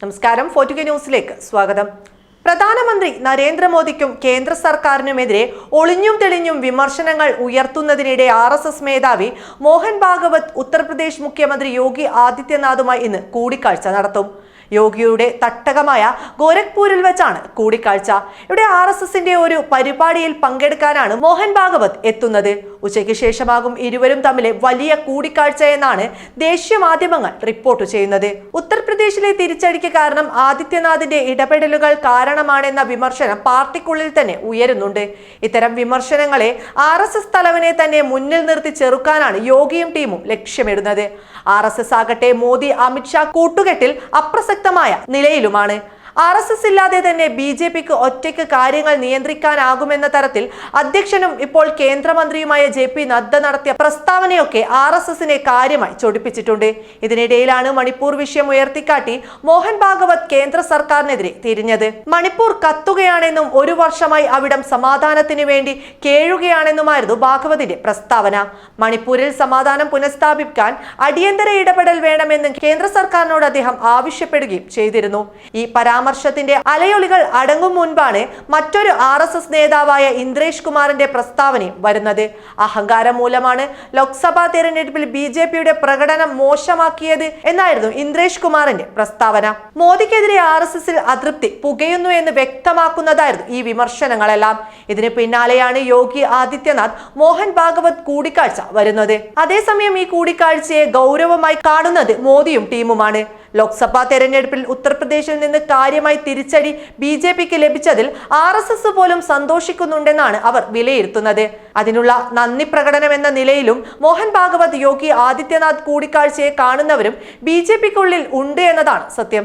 നമസ്കാരം ഫോർട്ടുഗ ന്യൂസിലേക്ക് സ്വാഗതം. പ്രധാനമന്ത്രി നരേന്ദ്രമോദിക്കും കേന്ദ്ര സർക്കാരിനുമെതിരെ ഒളിഞ്ഞും തെളിഞ്ഞും വിമർശനങ്ങൾ ഉയർത്തുന്നതിനിടെ ആർ എസ് എസ് മേധാവി മോഹൻ ഭാഗവത് ഉത്തർപ്രദേശ് മുഖ്യമന്ത്രി യോഗി ആദിത്യനാഥുമായി ഇന്ന് കൂടിക്കാഴ്ച നടത്തും. യോഗിയുടെ തട്ടകമായ ഗോരഖ്പൂരിൽ വെച്ചാണ് കൂടിക്കാഴ്ച. ഇവിടെ ആർ എസ് എസിന്റെ ഒരു പരിപാടിയിൽ പങ്കെടുക്കാനാണ് മോഹൻ ഭാഗവത് എത്തുന്നത്. ഉച്ചയ്ക്ക് ശേഷമാകും ഇരുവരും തമ്മിലെ വലിയ കൂടിക്കാഴ്ച എന്നാണ് ദേശീയ മാധ്യമങ്ങൾ റിപ്പോർട്ട് ചെയ്യുന്നത്. ഉത്തർപ്രദേശിലെ തിരിച്ചടിക്ക് കാരണം ആദിത്യനാഥിന്റെ ഇടപെടലുകൾ കാരണമാണെന്ന വിമർശനം പാർട്ടിക്കുള്ളിൽ തന്നെ ഉയരുന്നുണ്ട്. ഇത്തരം വിമർശനങ്ങളെ ആർ എസ് എസ് തലവനെ തന്നെ മുന്നിൽ നിർത്തി ചെറുക്കാനാണ് യോഗിയും ടീമും ലക്ഷ്യമിടുന്നത്. ആർ എസ് എസ് ആകട്ടെ മോദി അമിത്ഷാ കൂട്ടുകെട്ടിൽ അപ്രസക്തമായ നിലയിലുമാണ്. ആർ എസ് എസ് ഇല്ലാതെ തന്നെ ബി ജെ പിക്ക് ഒറ്റയ്ക്ക് കാര്യങ്ങൾ നിയന്ത്രിക്കാനാകുമെന്ന തരത്തിൽ അധ്യക്ഷനും ഇപ്പോൾ കേന്ദ്രമന്ത്രിയുമായ ജെ പി നദ്ദ നടത്തിയ പ്രസ്താവനയൊക്കെ ആർ എസ് എസിനെ കാര്യമായി ചൊടിപ്പിച്ചിട്ടുണ്ട്. ഇതിനിടയിലാണ് മണിപ്പൂർ വിഷയം ഉയർത്തിക്കാട്ടി മോഹൻ ഭാഗവത് കേന്ദ്ര സർക്കാരിനെതിരെ തിരിഞ്ഞത്. മണിപ്പൂർ കത്തുകയാണെന്നും ഒരു വർഷമായി അവിടം സമാധാനത്തിന് വേണ്ടി കേഴുകയാണെന്നുമായിരുന്നു ഭാഗവതിന്റെ പ്രസ്താവന. മണിപ്പൂരിൽ സമാധാനം പുനഃസ്ഥാപിക്കാൻ അടിയന്തര ഇടപെടൽ വേണമെന്നും കേന്ദ്ര സർക്കാരിനോട് അദ്ദേഹം ആവശ്യപ്പെടുകയും ചെയ്തിരുന്നു. ഈ പരാമർശത്തിന്റെ അലയൊളികൾ അടങ്ങും മുൻപാണ് മറ്റൊരു ആർ എസ് എസ് നേതാവായ ഇന്ദ്രേഷ് കുമാറിന്റെ പ്രസ്താവനയും വരുന്നത്. അഹങ്കാരം മൂലമാണ് ലോക്സഭാ തെരഞ്ഞെടുപ്പിൽ ബി ജെ പിയുടെ പ്രകടനം മോശമാക്കിയത് എന്നായിരുന്നു ഇന്ദ്രേഷ് കുമാറിന്റെ പ്രസ്താവന. മോദിക്കെതിരെ ആർ എസ് എസിൽ അതൃപ്തി പുകയുന്നു എന്ന് വ്യക്തമാക്കുന്നതായിരുന്നു ഈ വിമർശനങ്ങളെല്ലാം. ഇതിന് പിന്നാലെയാണ് യോഗി ആദിത്യനാഥ് മോഹൻ ഭാഗവത് കൂടിക്കാഴ്ച വരുന്നത്. അതേസമയം ഈ കൂടിക്കാഴ്ചയെ ഗൗരവമായി കാണുന്നത് മോദിയും ടീമുമാണ്. ലോക്സഭാ തെരഞ്ഞെടുപ്പിൽ ഉത്തർപ്രദേശിൽ നിന്ന് കാര്യമായി തിരിച്ചടി ബി ജെ പിക്ക് ലഭിച്ചതിൽ ആർ എസ് എസ് പോലും സന്തോഷിക്കുന്നുണ്ടെന്നാണ് അവർ വിലയിരുത്തുന്നത്. അതിനുള്ള നന്ദി പ്രകടനം എന്ന നിലയിലും മോഹൻ ഭാഗവത് യോഗി ആദിത്യനാഥ് കൂടിക്കാഴ്ചയെ കാണുന്നവരും ബി ജെ പിക്കുള്ളിൽ ഉണ്ട് എന്നതാണ് സത്യം.